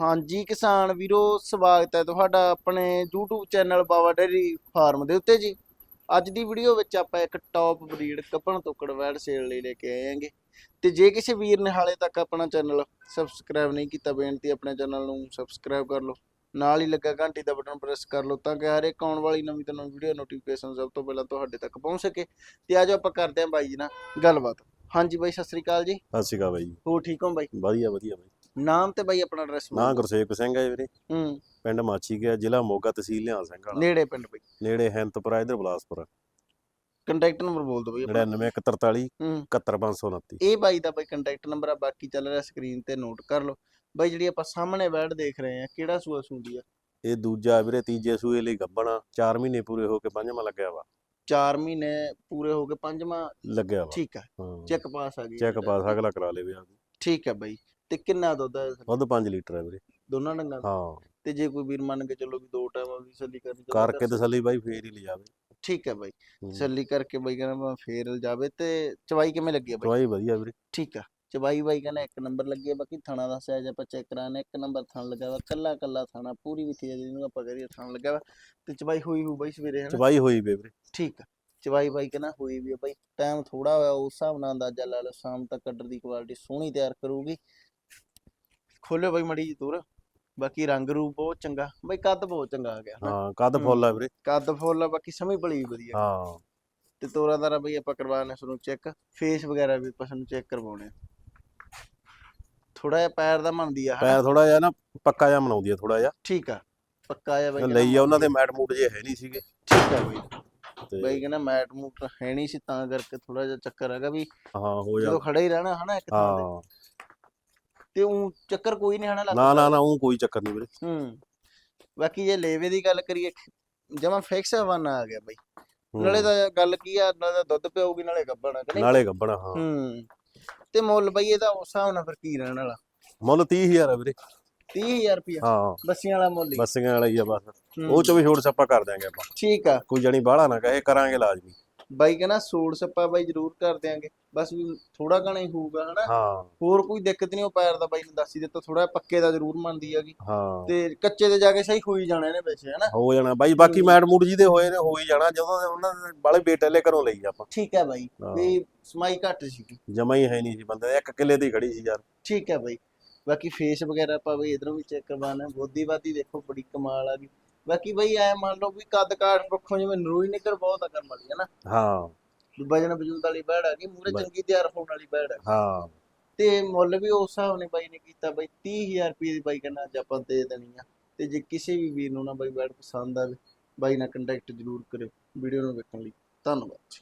ਹਾਂਜੀ ਕਿਸਾਨ ਵੀਰੋ ਸਵਾਗਤ ਹੈ ਤੁਹਾਡਾ ਆਪਣੇ YouTube channel Bawa dairy farm ਦੇ ਉੱਤੇ ਜੀ। ਅੱਜ ਦੀ ਵੀਡੀਓ ਵਿੱਚ ਆਪਾਂ ਇੱਕ ਟੌਪ ਬਰੀਡ ਕੱਪਣ ਤੋਕੜ ਵੈੜ ਸੇਲ ਲਈ ਲੈ ਕੇ ਆਏ ਹਾਂਗੇ। ਤੇ ਜੇ ਕਿਸੇ ਵੀਰ ਨੇ ਹਾਲੇ ਤੱਕ ਆਪਣਾ ਚੈਨਲ ਸਬਸਕ੍ਰਾਈਬ ਨਹੀਂ ਕੀਤਾ ਬੇਨਤੀ ਆਪਣੇ ਚੈਨਲ ਨੂੰ ਸਬਸਕ੍ਰਾਈਬ ਕਰ ਲਓ। ਨਾਲ ਹੀ ਲੱਗਾ ਘੰਟੀ ਦਾ ਬਟਨ ਪ੍ਰੈਸ ਕਰ ਲਓ ਤਾਂ ਕਿ ਹਰ ਇੱਕ ਆਉਣ ਵਾਲੀ ਨਵੀਂ ਤੋਂ ਨਵੀਂ ਵੀਡੀਓ ਨੋਟੀਫਿਕੇਸ਼ਨ ਸਭ ਤੋਂ ਪਹਿਲਾਂ ਤੁਹਾਡੇ ਤੱਕ ਪਹੁੰਚ ਸਕੇ। ਤੇ ਅੱਜ ਆਪਾਂ ਕਰਦੇ ਹਾਂ ਬਾਈ ਜੀ ਨਾਲ ਗੱਲਬਾਤ। ਹਾਂਜੀ ਬਾਈ ਸਤਿ ਸ੍ਰੀ ਅਕਾਲ ਜੀ। ਸਤਿ ਸ਼੍ਰੀ ਅਕਾਲ ਬਾਈ ਜੀ। ਹੋ ਠੀਕ ਹੋ ਬਾਈ? ਵਧੀਆ ਵਧੀਆ ਬਾਈ। ਨਾਮ ਤੇ ਬਾਈ ਆਪਣਾ ਐਡਰੈਸ ਨਾਂ ਗੁਰਸੇਵਕ ਸਿੰਘ ਹੈ ਵੀਰੇ। ਹੂੰ। ਪਿੰਡ ਮਾਚੀ ਗਿਆ ਜ਼ਿਲ੍ਹਾ ਮੋਗਾ ਤਹਿਸੀਲ ਨਿਹਾਲ ਸਿੰਘ ਵਾਲਾ। ਨੇੜੇ ਪਿੰਡ ਬਾਈ। ਨੇੜੇ ਹੈਂਤਪੁਰਾ ਇਧਰ ਬਲਾਸਪੁਰ। ਕੰਟੈਕਟ ਨੰਬਰ ਬੋਲ ਦਿਓ ਬਈ ਆਪਣਾ। 99143 ਹੂੰ। 71529 ਇਹ ਬਾਈ ਦਾ ਬਾਈ ਕੰਟੈਕਟ ਨੰਬਰ ਆ ਬਾਕੀ ਚੱਲ ਰਿਹਾ ਸਕਰੀਨ ਤੇ ਨੋਟ ਕਰ ਲਓ। ਬਾਈ ਜਿਹੜੀ ਆਪਾਂ ਸਾਹਮਣੇ ਬੈਡ ਦੇਖ ਰਹੇ ਆ ਕਿਹੜਾ ਸੂਆ ਸੂੰਦੀ ਆ? ਇਹ ਦੂਜਾ ਵੀਰੇ ਤੀਜੇ ਸੂਏ ਲਈ ਗੱਬਣਾ 4 ਮਹੀਨੇ ਪੂਰੇ ਹੋ ਕੇ ਪੰਜਵਾਂ ਲੱਗਿਆ ਵਾ। 4 ਮਹੀਨੇ ਪੂਰੇ ਹੋ ਗਏ ਪੰਜਵਾਂ ਲੱਗਿਆ ਵਾ। ਠੀਕ ਆ। ਚੈੱਕ ਪਾਸ ਆ ਗਈ ਚੈੱਕ ਪਾਸ ਅਗਲਾ ਕਰਾ ਲਵੇ ਆ। ਠੀਕ ਆ ਬਾਈ। ਤੇ ਕਿੰਨਾ ਦੁੱਧ ਹੈ ਦੁੱਧ 5 ਲੀਟਰ ਹੈ ਵੀਰੇ। ਦੋਨਾਂ ਡੰਗਾਂ ਦਾ? ਹਾਂ। ਤੇ ਜੇ ਕੋਈ ਵੀਰ ਮੰਨ ਕੇ ਚੱਲੋ ਵੀ ਦੋ ਟਾਈਮ ਵੀ ਸੱਲੀ ਕਰਨੀ ਤਾਂ ਕਰਕੇ ਦੱਸ- ਤਸੱਲੀ ਬਾਈ ਫੇਰ ਹੀ ਲਿਜਾਵੇ ਠੀਕ ਹੈ ਬਾਈ। ਹੂੰ। ਸੱਲੀ ਕਰਕੇ ਬਾਈ ਕਹਿੰਦਾ ਮੈਂ ਫੇਰ ਜਾਵੇ ਤੇ ਚਵਾਈ ਕਿਵੇਂ ਲੱਗੀ ਆ ਬਾਈ? ਦਵਾਈ ਵਧੀਆ ਵੀਰੇ। ਠੀਕ ਆ। ਚਵਾਈ ਬਾਈ ਕਹਿੰਦਾ ਇੱਕ ਨੰਬਰ ਲੱਗੀ ਆ ਬਾਕੀ ਥਣਾ ਦਾ ਸਾਈਜ਼ ਆਪਾਂ ਚੈੱਕ ਕਰਾਣਾ ਇੱਕ ਨੰਬਰ ਥਣ ਲੱਗਾ ਵਾ ਕੱਲਾ ਕੱਲਾ ਥਣਾ ਪੂਰੀ ਵੀ ਤੇਜ਼ ਜਿਹਨੂੰ ਆਪਾਂ ਕਰੀਏ ਥਣ ਲੱਗਾ ਵਾ। ਤੇ ਚਵਾਈ ਹੋਈ ਹੋਊ ਬਾਈ ਸਵੇਰੇ ਹਨਾ? ਦਵਾਈ ਹੋਈ ਵੇ ਵੀਰੇ। ਠੀਕ ਆ। ਚਵਾਈ ਬਾਈ ਕਹਿੰਦਾ ਹੋਈ ਵੀ ਆ ਬਾਈ। ਟਾਈਮ ਥੋੜਾ ਹੋਇਆ ਉਸ ਹਿਸਾਬ ਨਾਲ ਅੰਦਾਜ਼ਾ ਲਾ ਲਓ ਸ਼ਾਮ ਤੱਕ ਆਰਡਰ ਦੀ ਕੁਆਲਿਟੀ ਸੋਹਣੀ ਤਿਆਰ ਕਰੂਗੀ। ਖੋਲਿਓ ਬਾਈ ਮੜੀ ਜੀ ਦੂਰ ਬਾਕੀ ਰੰਗ ਰੂਪ ਬਹੁਤ ਚੰਗਾ। ਬਾਈ ਕੱਦ ਬਹੁਤ ਚੰਗਾ ਆ ਗਿਆ। ਹਾਂ ਕੱਦ ਫੁੱਲ ਆ ਵੀਰੇ। ਕੱਦ ਫੁੱਲ ਆ ਬਾਕੀ ਸਮਝ ਬੜੀ ਵਧੀਆ। ਹਾਂ। ਤੇ ਤੋਰਾਦਾਰਾ ਬਈ ਆਪਾਂ ਕਰਵਾਉਣੇ ਸਾਨੂੰ ਚੈੱਕ ਫੇਸ ਵਗੈਰਾ ਵੀ ਆਪਾਂ ਸਾਨੂੰ ਚੈੱਕ ਕਰਵਾਉਣੇ ਆ। ਥੋੜਾ ਜਿਹਾ ਪੈਰ ਦਾ ਮੰਨਦੀ ਆ ਹਨਾ? ਪੈਰ ਥੋੜਾ ਜਿਹਾ ਨਾ ਪੱਕਾ ਜਿਹਾ ਬਣਾਉਂਦੀ ਆ ਥੋੜਾ ਜਿਹਾ। ਠੀਕ ਆ। ਪੱਕਾ ਜਿਹਾ ਬਈ ਲਈ ਆ ਉਹਨਾਂ ਦੇ ਮੈਟ ਮੂਟ ਜੇ ਹੈ ਨਹੀਂ ਸੀਗੇ। ਠੀਕ ਆ ਬਈ। ਤੇ ਬਈ ਕਹਿੰਦਾ ਮੈਟ ਮੂਟ ਹੈ ਨਹੀਂ ਸੀ ਤਾਂ ਕਰਕੇ ਥੋੜਾ ਜਿਹਾ ਚੱਕਰ ਹੈਗਾ ਵੀ ਹਾਂ ਹੋ ਜਾ ਜਦੋਂ। ਖੜੇ ਹੀ ਰਹਿਣਾ ਹਨਾ ਇੱਕ ਥਾਂ ਤੇ। ਹਾਂ। ਤੇ ਉਹ ਚੱਕਰ ਕੋਈ ਨਹੀਂ ਹਨਾ ਨਾ ਲੱਗਦਾ। ਨਾ ਨਾ ਉਹ ਕੋਈ ਚੱਕਰ ਨਹੀਂ ਵੀਰੇ। ਹੂੰ। ਬਾਕੀ ਜੇ ਲੇਵੇ ਦੀ ਗੱਲ ਕਰੀਏ ਜਮਾ ਫਿਕਸ ਵਨ ਆ ਗਿਆ ਬਈ। ਨਾਲੇ ਤਾਂ ਗੱਲ ਕੀ ਆ ਨਾਲੇ ਦੁੱਧ ਪਿਆਊਗੀ ਨਾਲੇ ਗੱਬਣਾ ਕਿ ਨਹੀਂ? ਨਾਲੇ ਗੱਬਣਾ ਹਾਂ। ਹੂੰ। ਤੇ ਮੁੱਲ ਬਈ ਇਹਦਾ ਉਸ ਹਿਸਾਬ ਨਾਲ ਫਿਰ ਕੀ ਰਹਿਣ ਵਾਲਾ? ਮੁੱਲ 30000 ਆ ਵੀਰੇ। 30000 ਰੁਪਇਆ? ਹਾਂ। ਬੱਸੀਆਂ ਵਾਲਾ ਮੁੱਲ ਹੀ। ਬੱਸੀਆਂ ਵਾਲਾ ਹੀ ਆ ਬਸ। ਉਹ ਚ ਵੀ ਛੋੜ ਛੱਪਾ ਕਰ ਦਿਆਂਗੇ ਆਪਾਂ। ਠੀਕ ਆ। ਕੋਈ ਜਣੀ ਬਾਹਲਾ ਨਾ ਕਹੇ ਕਰਾਂਗੇ ਲਾਜ਼ਮੀ। ਬਾਈ ਕਹਿੰਦਾ ਸੂਟ ਸੱਪਾ ਬਾਈ ਜ਼ਰੂਰ ਕਰ ਦਿਆਂਗੇ। ਬਸ ਵੀ ਥੋੜਾ ਘਣਾ ਹੀ ਹੋਊਗਾ ਹਨਾ? ਹਾਂ। ਹੋਰ ਕੋਈ ਦਿੱਕਤ ਨਹੀਂ ਉਹ ਪੈਰ ਦਾ ਬਾਈ ਨੇ ਦੱਸ ਹੀ ਦਿੱਤਾ ਥੋੜਾ ਪੱਕੇ ਦਾ ਜ਼ਰੂਰ ਮੰਨਦੀ ਹੈਗੀ। ਹਾਂ। ਤੇ ਕੱਚੇ ਤੇ ਜਾ ਕੇ ਸਹੀ ਹੋਈ ਜਾਣਾ ਇਹਨੇ ਵੈਸੇ ਹਨਾ? ਹੋ ਜਾਣਾ ਬਾਈ ਬਾਕੀ ਮੈਟ ਮੂਟ ਜਿਹਦੇ ਹੋਏ ਨੇ ਹੋ ਹੀ ਜਾਣਾ ਜਦੋਂ ਦੇ ਉਹਨਾਂ ਦੇ ਬਾਲੇ ਬੇਟਲੇ ਘਰੋਂ ਲਈ ਆਪਾਂ। ਠੀਕ ਹੈ ਬਾਈ। ਵੀ ਸਮਾਈ ਘੱਟ ਸੀਗੀ। ਜਮਾ ਹੀ ਹੈ ਨਹੀਂ ਸੀ ਬੰਦੇ ਇੱਕ ਕਿੱਲੇ ਦੀ ਖੜੀ ਸੀ ਯਾਰ। ਠੀਕ ਹੈ ਬਾਈ ਬਾਕੀ ਫੇਸ ਵਗੈਰਾ ਆਪਾਂ ਬਈ ਇਧਰੋਂ ਵੀ ਚੈੱਕ ਕਰਵਾਉਣਾ ਬੋਦੀ ਬਾਦੀ ਦੇਖੋ ਬੜੀ ਕਮਾਲ ਆ ਗਈ। ਬਾਕੀ ਬਈ ਐ ਮੰਨ ਲਓ ਵੀ ਕੱਦ ਕਾਠ ਪੱਖੋਂ ਜਿਵੇਂ ਨਰੂਈ ਨਿਕਲ ਬਹੁਤ ਆ ਕਰਮ ਵਾਲੀ ਹੈ ਨਾ। ਹਾਂ। ਵਜਨ ਵਜੂਦ ਵਾਲੀ ਬੈੜ ਆ ਗਈ ਮੂਰੇ। ਚੰਗੀ ਤਿਆਰ ਹੋਣ ਵਾਲੀ ਬੈੜ ਆ ਹਾਂ। ਤੇ ਮੁੱਲ ਵੀ ਉਸ ਹਿਸਾਬ ਨੇ ਬਾਈ ਨੇ ਕੀਤਾ ਬਾਈ 30000 ਰੁਪਏ ਦੀ ਬਾਈ ਕਹਿੰਦਾ ਅੱਜ ਆਪਾਂ ਦੇ ਦੇਣੀ ਆ। ਤੇ ਜੇ ਕਿਸੇ ਵੀ ਵੀਰ ਨੂੰ ਨਾ ਬਾਈ ਬੈੜ ਪਸੰਦ ਆਵੇ ਬਾਈ ਨਾਲ ਕੰਟੈਕਟ ਜ਼ਰੂਰ ਕਰਿਓ। ਵੀਡੀਓ ਨੂੰ ਵੇਖਣ ਲਈ ਧੰਨਵਾਦ